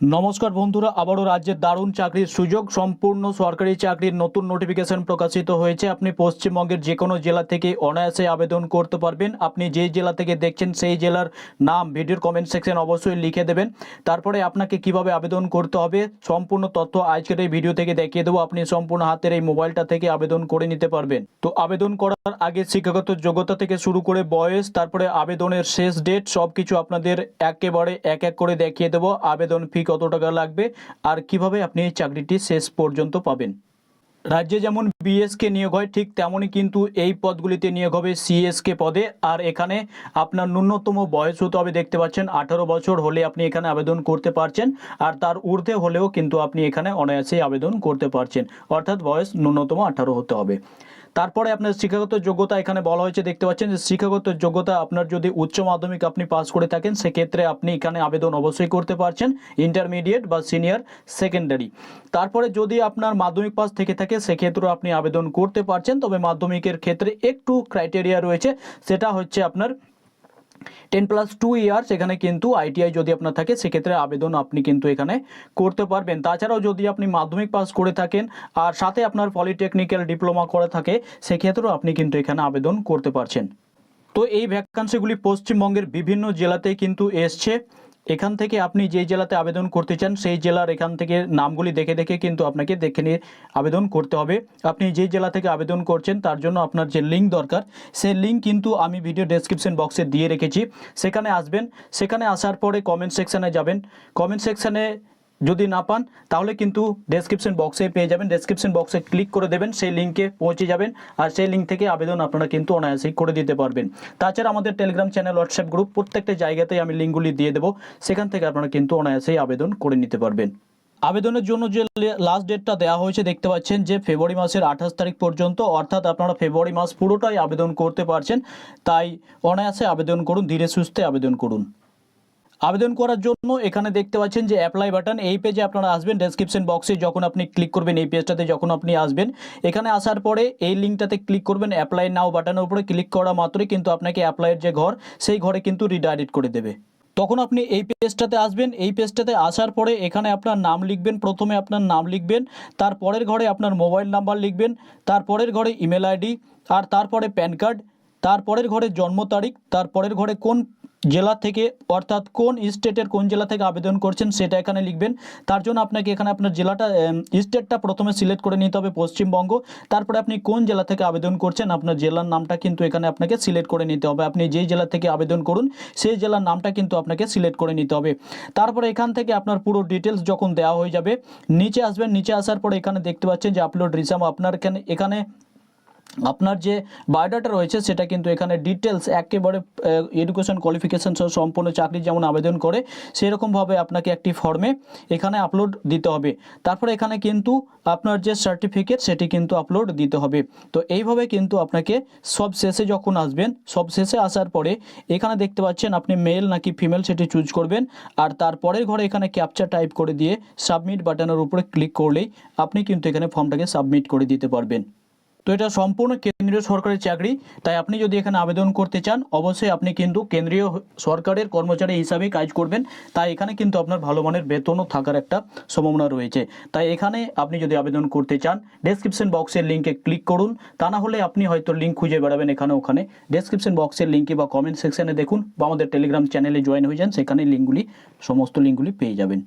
নমস্কার বন্ধুরা, আবারও রাজ্যের দারুণ চাকরির সুযোগ, সম্পূর্ণ সরকারি চাকরির নতুন নোটিফিকেশন প্রকাশিত হয়েছে। আপনি পশ্চিমবঙ্গের যে কোনো জেলা থেকে অনায়াসে আবেদন করতে পারবেন। আপনি যে জেলা থেকে দেখছেন সেই জেলার নাম ভিডিওর কমেন্ট সেকশন অবশ্যই লিখে দেবেন। তারপরে আপনাকে কীভাবে আবেদন করতে হবে, সম্পূর্ণ তথ্য আজকের এই ভিডিও থেকে দেখিয়ে দেবো। আপনি সম্পূর্ণ হাতের এই মোবাইলটা থেকে আবেদন করে নিতে পারবেন। তো আবেদন করার আগে শিক্ষাগত যোগ্যতা থেকে শুরু করে বয়স, তারপরে আবেদনের শেষ ডেট সব কিছু আপনাদের একেবারে এক এক করে দেখিয়ে দেবো। আবেদন ফি কত টাকা লাগবে আর কীভাবে আপনি এই চাকরিটি শেষ পর্যন্ত পাবেন? রাজ্যে যেমন বিএসকে নিয়োগ হয়, ঠিক তেমনই কিন্তু এই পদগুলিতে নিয়োগ হবে সিএসকে পদে। আর এখানে আপনার ন্যূনতম বয়স হতে হবে, দেখতে পাচ্ছেন, আঠারো বছর হলে আপনি এখানে আবেদন করতে পারছেন আর তার ঊর্ধ্বে হলেও কিন্তু আপনি এখানে অনায়াসেই আবেদন করতে পারছেন। অর্থাৎ বয়স ন্যূনতম আঠারো হতে হবে। তারপরে আপনার শিক্ষাগত যোগ্যতা এখানে বলা হয়েছে, দেখতে পাচ্ছেন যে শিক্ষাগত যোগ্যতা আপনার যদি উচ্চ মাধ্যমিক আপনি পাস করে থাকেন, সেক্ষেত্রে আপনি এখানে আবেদন অবশ্যই করতে পারছেন ইন্টারমিডিয়েট বা সিনিয়র সেকেন্ডারি তারপরে যদি আপনার মাধ্যমিক পাস থেকে থাকে, সেক্ষেত্রেও আপনি আবেদন করতে পারছেন, তবে মাধ্যমিকের ক্ষেত্রে একটু ক্রাইটেরিয়া রয়েছে, সেটা হচ্ছে আপনার টেন প্লাস টু ইয়ার্স এখানে কিন্তু আইটিআই যদি আপনার থাকে, সেক্ষেত্রে আবেদন আপনি কিন্তু এখানে করতে পারবেন। তাছাড়াও যদি আপনি মাধ্যমিক পাস করে থাকেন আর সাথে আপনার পলিটেকনিক্যাল ডিপ্লোমা করে থাকে, সেক্ষেত্রেও আপনি কিন্তু এখানে আবেদন করতে পারছেন। তো এই ভ্যাকান্সিগুলি পশ্চিমবঙ্গের বিভিন্ন জেলাতে কিন্তু এসছে। এখান থেকে আপনি যে জেলাতে আবেদন করতে চান, সেই জেলার এখান থেকে নামগুলি দেখে দেখে কিন্তু আপনাকে দেখে নিয়ে আবেদন করতে হবে। আপনি যে জেলা থেকে আবেদন করছেন, তার জন্য আপনার যে লিঙ্ক দরকার, সেই লিঙ্ক কিন্তু আমি ভিডিও ডেসক্রিপশন বক্সে দিয়ে রেখেছি। সেখানে আসবেন। সেখানে আসার পরে কমেন্ট সেকশানে যাবেন। কমেন্ট সেকশানে যদি না পান, তাহলে কিন্তু ডেসক্রিপশন বক্সে পেয়ে যাবেন। ডেসক্রিপশন বক্সে ক্লিক করে দেবেন, সেই লিঙ্কে পৌঁছে যাবেন আর সেই লিঙ্ক থেকে আবেদন আপনারা কিন্তু অনায়াসেই করে দিতে পারবেন। তাছাড়া আমাদের টেলিগ্রাম চ্যানেল হোয়াটসঅ্যাপ গ্রুপ প্রত্যেকটা জায়গাতেই আমি লিঙ্কগুলি দিয়ে দেবো। সেখান থেকে আপনারা কিন্তু অনায়াসেই আবেদন করে নিতে পারবেন। আবেদনের জন্য যে লাস্ট ডেটটা দেওয়া হয়েছে, দেখতে পাচ্ছেন যে ফেব্রুয়ারি মাসের আঠাশ তারিখ পর্যন্ত, অর্থাৎ আপনারা ফেব্রুয়ারি মাস পুরোটাই আবেদন করতে পারছেন। তাই অনায়াসে আবেদন করুন, ধীরে সুস্থে আবেদন করুন। আবেদন করার জন্য এখানে দেখতে পাচ্ছেন যে অ্যাপ্লাই বাটন এই পেজে আপনারা আসবেন ডেসক্রিপশন বক্সে যখন আপনি ক্লিক করবেন, এই পেজটাতে যখন আপনি আসবেন, এখানে আসার পরে এই লিঙ্কটাতে ক্লিক করবেন অ্যাপ্লাই নাও বাটনের উপরে ক্লিক করা মাত্রই কিন্তু আপনাকে অ্যাপ্লাইয়ের যে ঘর, সেই ঘরে কিন্তু রিডাইরেক্ট করে দেবে। তখন আপনি এই পেজটাতে আসবেন, এই পেজটাতে আসার পরে এখানে আপনার নাম লিখবেন, প্রথমে আপনার নাম লিখবেন তারপরের ঘরে আপনার মোবাইল নাম্বার লিখবেন তারপরের ঘরে ইমেল আইডি আর তারপরে প্যান কার্ড তারপরের ঘরে জন্ম তারিখ তারপরের ঘরে কোন জেলা থেকে, অর্থাৎ কোন স্টেটের কোন জেলা থেকে আবেদন করছেন সেটা এখানে লিখবেন। তার জন্য আপনাকে এখানে আপনার জেলাটা স্টেটটা প্রথমে সিলেক্ট করে নিতে হবে পশ্চিমবঙ্গ। তারপরে আপনি কোন জেলা থেকে আবেদন করছেন আপনার জেলার নামটা কিন্তু এখানে আপনাকে সিলেক্ট করে নিতে হবে। আপনি যেই জেলা থেকে আবেদন করুন, সেই জেলার নামটা কিন্তু আপনাকে সিলেক্ট করে নিতে হবে। তারপরে এখান থেকে আপনার পুরো ডিটেলস যখন দেওয়া হয়ে যাবে, নিচে আসবেন। নিচে আসার পরে এখানে দেখতে পাচ্ছেন যে আপলোড রিসাম আপনার এখানে এখানে আপনার যে বায়োডাটা রয়েছে, সেটা কিন্তু এখানে ডিটেলস একেবারে এডুকেশন কোয়ালিফিকেশন সহ সম্পূর্ণ চাকরি যেমন আবেদন করে, সেরকমভাবে আপনাকে একটি ফর্মে এখানে আপলোড দিতে হবে। তারপরে এখানে কিন্তু আপনার যে সার্টিফিকেট সেটি কিন্তু আপলোড দিতে হবে। তো এইভাবে কিন্তু আপনাকে সব শেষে যখন আসবেন, সব শেষে আসার পরে এখানে দেখতে পাচ্ছেন আপনি মেল নাকি ফিমেল সেটি চুজ করবেন। আর তারপরের ঘরে এখানে ক্যাপচার টাইপ করে দিয়ে সাবমিট বাটনের উপরে ক্লিক করলেই আপনি কিন্তু এখানে ফর্মটাকে সাবমিট করে দিতে পারবেন। তো এটা সম্পূর্ণ কেন্দ্রীয় সরকারের চাকরি, তাই আপনি যদি এখানে আবেদন করতে চান, অবশ্যই আপনি কিন্তু কেন্দ্রীয় সরকারের কর্মচারী হিসাবে কাজ করবেন। তাই এখানে কিন্তু আপনার ভালো মানের বেতনও থাকার একটা সম্ভাবনা রয়েছে। তাই এখানে আপনি যদি আবেদন করতে চান ডেসক্রিপশন বক্সের লিঙ্কে ক্লিক করুন। তা না হলে আপনি হয়তো লিঙ্ক খুঁজে বেড়াবেন এখানে ওখানে। ডেসক্রিপশন বক্সের লিঙ্কে বা কমেন্ট সেকশনে দেখুন, বা আমাদের টেলিগ্রাম চ্যানেলে জয়েন হয়ে যান, সেখানে লিঙ্কগুলি সমস্ত লিঙ্কগুলি পেয়ে যাবেন।